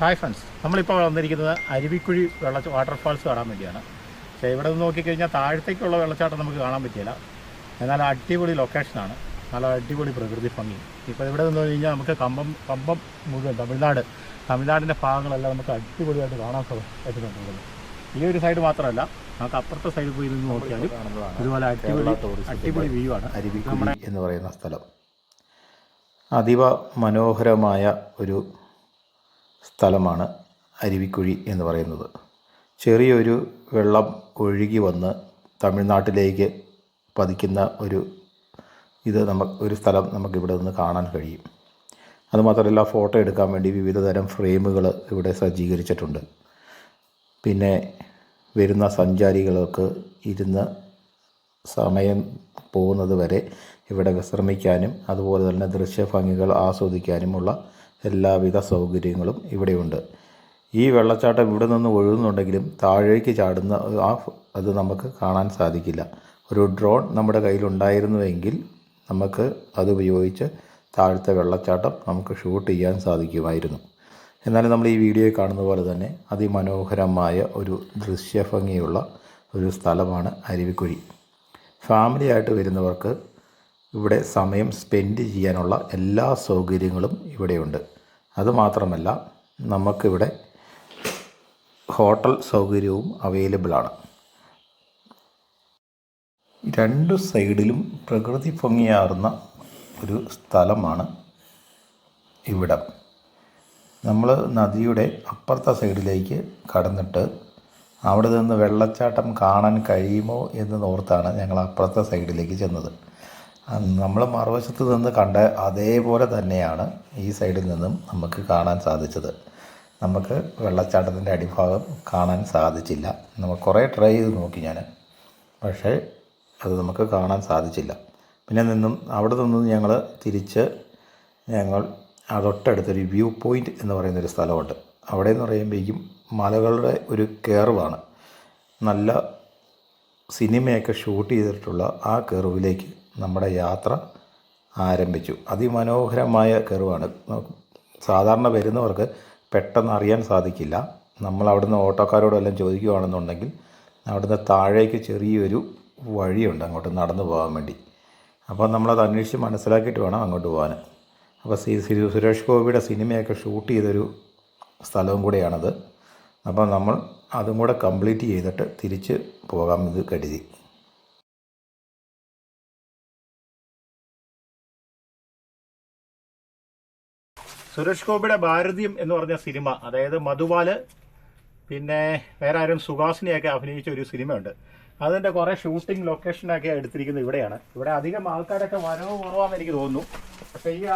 Hi friends. നമ്മളിപ്പോൾ വന്നിരിക്കുന്നത് അരുവിക്കുഴി വെള്ള വാട്ടർഫാൾസ് കാണാൻ വേണ്ടിയാണ്. പക്ഷേ ഇവിടെ നിന്ന് നോക്കിക്കഴിഞ്ഞാൽ താഴത്തേക്കുള്ള വെള്ളച്ചാട്ടം നമുക്ക് കാണാൻ പറ്റിയില്ല. എന്നാൽ അടിപൊളി ലൊക്കേഷനാണ് നല്ല അടിപൊളി പ്രകൃതി ഭംഗി. ഇപ്പോൾ ഇവിടെ നിന്ന് കഴിഞ്ഞാൽ നമുക്ക് കമ്പം കമ്പം മുഴുവൻ തമിഴ്നാട് തമിഴ്നാടിന്റെ ഭാഗങ്ങളെല്ലാം നമുക്ക് അടിപൊളിയായിട്ട് കാണാൻ പറ്റുന്നുണ്ട്. ഈ ഒരു സൈഡ് മാത്രമല്ല നമുക്ക് അപ്പുറത്തെ സൈഡിൽ പോയി നിന്ന് നോക്കിയാൽ ഇതുപോലെ അടിപൊളി അടിപൊളി വ്യൂ ആണ്. അരുവിക്കുഴി എന്ന് പറയുന്ന സ്ഥലം. അതീവ മനോഹരമായ ഒരു സ്ഥലമാണ് അരുവിക്കുഴി എന്ന് പറയുന്നത്. ചെറിയൊരു വെള്ളം ഒഴുകി വന്ന് തമിഴ്നാട്ടിലേക്ക് പതിക്കുന്ന ഒരു ഇത് നമുക്ക് ഒരു സ്ഥലം നമുക്കിവിടെ നിന്ന് കാണാൻ കഴിയും. അതുമാത്രമല്ല ഫോട്ടോ എടുക്കാൻ വേണ്ടി വിവിധ തരം ഫ്രെയിമുകൾ ഇവിടെ സജ്ജീകരിച്ചിട്ടുണ്ട്. പിന്നെ വരുന്ന സഞ്ചാരികൾക്ക് ഇരുന്ന് സമയം പോകുന്നത് വരെ ഇവിടെ വിശ്രമിക്കാനും അതുപോലെ തന്നെ ദൃശ്യഭംഗികൾ ആസ്വദിക്കാനുമുള്ള എല്ലാവിധ സൗകര്യങ്ങളും ഇവിടെയുണ്ട്. ഈ വെള്ളച്ചാട്ടം ഇവിടെ നിന്ന് ഒഴുകുന്നുണ്ടെങ്കിലും താഴേക്ക് ചാടുന്ന ആ അത് നമുക്ക് കാണാൻ സാധിക്കില്ല. ഒരു ഡ്രോൺ നമ്മുടെ കയ്യിലുണ്ടായിരുന്നുവെങ്കിൽ നമുക്ക് അത് ഉപയോഗിച്ച് താഴത്തെ വെള്ളച്ചാട്ടം നമുക്ക് ഷൂട്ട് ചെയ്യാൻ സാധിക്കുമായിരുന്നു. എന്നാലും നമ്മൾ ഈ വീഡിയോയിൽ കാണുന്ന പോലെ തന്നെ അതിമനോഹരമായ ഒരു ദൃശ്യഭംഗിയുള്ള ഒരു സ്ഥലമാണ് അരുവിക്കുഴി. ഫാമിലി ആയിട്ട് വരുന്നവർക്ക് ഇവിടെ സമയം സ്പെൻഡ് ചെയ്യാനുള്ള എല്ലാ സൗകര്യങ്ങളും ഇവിടെയുണ്ട്. അതുമാത്രമല്ല നമുക്കിവിടെ ഹോട്ടൽ സൗകര്യവും അവൈലബിൾ ആണ്. രണ്ട് സൈഡിലും പ്രകൃതി ഭംഗിയാർന്ന ഒരു സ്ഥലമാണ് ഇവിടം. നമ്മൾ നദിയുടെ അപ്പുറത്തെ സൈഡിലേക്ക് കടന്നിട്ട് അവിടെ നിന്ന് വെള്ളച്ചാട്ടം കാണാൻ കഴിയുമോ എന്ന് ഓർത്താണ് ഞങ്ങൾ അപ്പുറത്തെ സൈഡിലേക്ക് ചെന്നത്. നമ്മൾ മറുവശത്ത് നിന്ന് കണ്ട അതേപോലെ തന്നെയാണ് ഈ സൈഡിൽ നിന്നും നമുക്ക് കാണാൻ സാധിച്ചത്. നമുക്ക് വെള്ളച്ചാട്ടത്തിന്റെ അടിഭാഗം കാണാൻ സാധിച്ചില്ല. നമ്മൾ കുറേ ട്രൈ ചെയ്ത് നോക്കി ഞാൻ. പക്ഷേ അത് നമുക്ക് കാണാൻ സാധിച്ചില്ല. പിന്നെ നിന്നും അവിടെ നിന്നും ഞങ്ങൾ തിരിച്ച് ഞങ്ങൾ അതൊട്ടടുത്തൊരു തൊട്ടടുത്തൊരു വ്യൂ പോയിന്റ് എന്ന് പറയുന്നൊരു സ്ഥലമുണ്ട്. അവിടെ എന്ന് പറയുമ്പോഴേക്കും മലകളുടെ ഒരു കേർവാണ്. നല്ല സിനിമയൊക്കെ ഷൂട്ട് ചെയ്തിട്ടുള്ള ആ കേർവിലേക്ക് നമ്മുടെ യാത്ര ആരംഭിച്ചു. അതിമനോഹരമായ കേർവാണ്. സാധാരണ വരുന്നവർക്ക് പെട്ടെന്ന് അറിയാൻ സാധിക്കില്ല. നമ്മൾ അവിടുന്ന് ഓട്ടോക്കാരോടെല്ലാം ചോദിക്കുകയാണെന്നുണ്ടെങ്കിൽ അവിടുന്ന് താഴേക്ക് ചെറിയൊരു വഴിയുണ്ട് അങ്ങോട്ട് നടന്നു പോകാൻ വേണ്ടി. അപ്പോൾ നമ്മളത് അന്വേഷിച്ച് മനസ്സിലാക്കിയിട്ട് വേണം അങ്ങോട്ട് പോകാൻ. അപ്പോൾ സി സുരേഷ് ഗോപിയുടെ സിനിമയൊക്കെ ഷൂട്ട് ചെയ്തൊരു സ്ഥലവും കൂടെയാണത്. അപ്പോൾ നമ്മൾ അതും കൂടെ കംപ്ലീറ്റ് ചെയ്തിട്ട് തിരിച്ച് പോകാം ഇത് കരുതി. സുരേഷ് ഗോപിയുടെ ഭാരതീയം എന്ന് പറഞ്ഞ സിനിമ അതായത് മധുപാൽ പിന്നെ വേറെ ആരും സുഹാസിനിയൊക്കെ അഭിനയിച്ച ഒരു സിനിമയുണ്ട്. അതിന്റെ കുറേ ഷൂട്ടിംഗ് ലൊക്കേഷനൊക്കെ എടുത്തിരിക്കുന്നത് ഇവിടെയാണ്. ഇവിടെ അധികം ആൾക്കാരൊക്കെ വരവ് കുറവാന്ന് എനിക്ക് തോന്നുന്നു. പക്ഷേ ഈ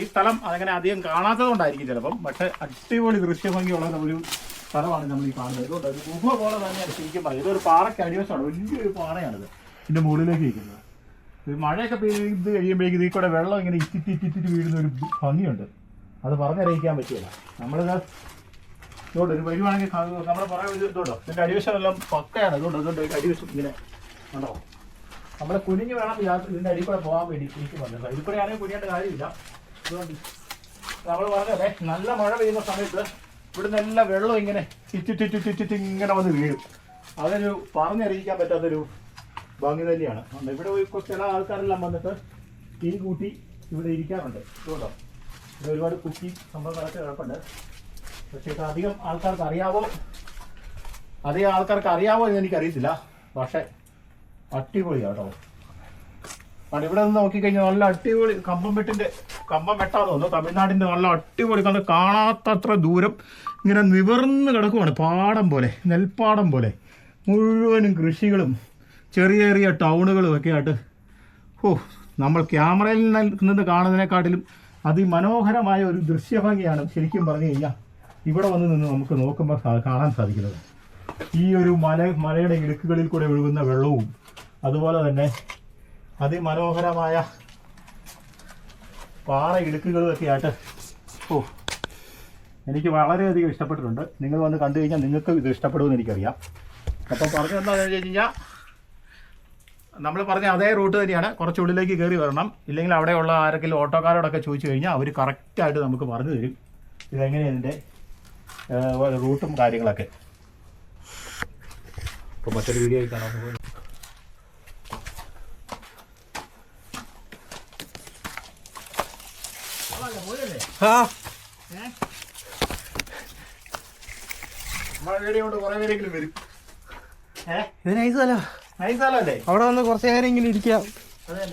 ഈ സ്ഥലം അതങ്ങനെ അധികം കാണാത്തതുകൊണ്ടായിരിക്കും ചിലപ്പം. പക്ഷേ അടിപൊളി ദൃശ്യഭംഗിയുള്ള ഒരു സ്ഥലമാണ് നമ്മൾ ഈ കാണുന്നത്. ഇതുകൊണ്ട് ഒരു ഗുഹ പോലെ തന്നെയാണ് ശരിക്കും പറയുന്നത് ഇതൊരു പാറയ്ക്ക് അടിവശമാണ്. വലിയൊരു പാറയാണിത് ഇതിന്റെ മുകളിലേക്ക് ഇരിക്കുന്നത്. ഇത് മഴയൊക്കെ പെയ്ത് കഴിയുമ്പോഴേക്കും ഇതിൽ കൂടെ വെള്ളം ഇങ്ങനെ ഇറ്റിറ്റി ഇറ്റിറ്റി വീഴുന്ന ഒരു ഭംഗിയുണ്ട്. അത് പറഞ്ഞറിയിക്കാൻ പറ്റില്ല നമ്മളിത് ഇതുകൊണ്ട് ഒരു വരുവാണെങ്കിൽ നമ്മുടെ പറയാൻ ഇതുണ്ടോ. ഇതിന്റെ അടിവശം എല്ലാം പക്കയാണ്. അതുകൊണ്ട് അതുകൊണ്ട് ഒരു അടിവശം ഇങ്ങനെ ഉണ്ടോ? നമ്മളെ കുനിഞ്ഞ് വേണം ഇതിന്റെ ഇതിന്റെ അടിയിൽ കൂടെ പോകാൻ വേണ്ടി എനിക്ക് പറഞ്ഞത് ഇതിൽ കൂടെ ആണെങ്കിൽ കുനിയേണ്ട കാര്യമില്ല. അതുകൊണ്ട് നമ്മൾ പറഞ്ഞല്ലേ നല്ല മഴ പെയ്യുന്ന സമയത്ത് ഇവിടുന്ന് എല്ലാം വെള്ളം ഇങ്ങനെ ചിറ്റിറ്റിറ്റിറ്റിറ്റി ഇങ്ങനെ വന്ന് വീഴും. അതൊരു പറഞ്ഞറിയിക്കാൻ പറ്റാത്തൊരു ഭംഗി തന്നെയാണ്. ഇവിടെ ചില ആൾക്കാരെല്ലാം വന്നിട്ട് തീ കൂട്ടി ഇവിടെ ഇരിക്കാറുണ്ട്. കേട്ടോ ഇവിടെ ഒരുപാട് കുക്കി സംഭവങ്ങളൊക്കെ കിടപ്പുണ്ട്. പക്ഷേ ഇത് അധികം ആൾക്കാർക്ക് അറിയാവോ? അധികം ആൾക്കാർക്ക് അറിയാവോ എന്ന് എനിക്കറിയത്തില്ല. പക്ഷേ അടിപൊളിയാണ് കേട്ടോ ഇവിടെ നിന്ന് നോക്കിക്കഴിഞ്ഞാൽ നല്ല അടിപൊളി കമ്പംമെട്ടിന്റെ കമ്പം വെട്ടാതെ വന്നു. തമിഴ്നാടിന്റെ നല്ല അടിപൊളി കണ്ട് കാണാത്തത്ര ദൂരം ഇങ്ങനെ നിവർന്ന് കിടക്കുവാണ്. പാടം പോലെ നെൽപ്പാടം പോലെ. മുഴുവനും കൃഷികളും ചെറിയ ചെറിയ ടൗണുകളും ഒക്കെ ആയിട്ട് ഓ നമ്മൾ ക്യാമറയിൽ നിന്ന് കാണുന്നതിനെക്കാട്ടിലും അതിമനോഹരമായ ഒരു ദൃശ്യഭംഗിയാണ് ശരിക്കും പറഞ്ഞു കഴിഞ്ഞാൽ ഇവിടെ വന്ന് നിന്ന് നമുക്ക് നോക്കുമ്പോൾ കാണാൻ സാധിക്കുന്നത്. ഈ ഒരു മല മലയുടെ ഇടുക്കുകളിൽ കൂടെ ഒഴുകുന്ന വെള്ളവും അതുപോലെ തന്നെ അതിമനോഹരമായ പാറ ഇടുക്കുകളും ഒക്കെ ആയിട്ട് ഓ എനിക്ക് വളരെയധികം ഇഷ്ടപ്പെട്ടിട്ടുണ്ട്. നിങ്ങൾ വന്ന് കണ്ടു കഴിഞ്ഞാൽ നിങ്ങൾക്ക് ഇത് ഇഷ്ടപ്പെടുമെന്ന് എനിക്കറിയാം. അപ്പം പറഞ്ഞു എന്താണെന്ന് വെച്ച് കഴിഞ്ഞാൽ നമ്മൾ പറഞ്ഞ അതേ റൂട്ട് തന്നെയാണ്. കുറച്ച് ഉള്ളിലേക്ക് കയറി വരണം. ഇല്ലെങ്കിൽ അവിടെയുള്ള ആരെങ്കിലും ഓട്ടോക്കാരോടൊക്കെ ചോദിച്ചു കഴിഞ്ഞാൽ അവർ കറക്റ്റായിട്ട് നമുക്ക് പറഞ്ഞു തരും. ഇതെങ്ങനെയാണ് ഇതിന്റെ റൂട്ടും കാര്യങ്ങളൊക്കെ. അപ്പോൾ മറ്റൊരു വീഡിയോ കാണാം. നമുക്ക് ആ. നമ്മളെ വീഡിയോ കൊണ്ട് കുറേ പേരെങ്കിലും വരും. ഏഹ് ഇത് നൈസ് അല്ല. അല്ലേ? അവിടെ വന്ന് കുറച്ചു നേരം ഇങ്ങനെ ഇരിക്കാം. അതെ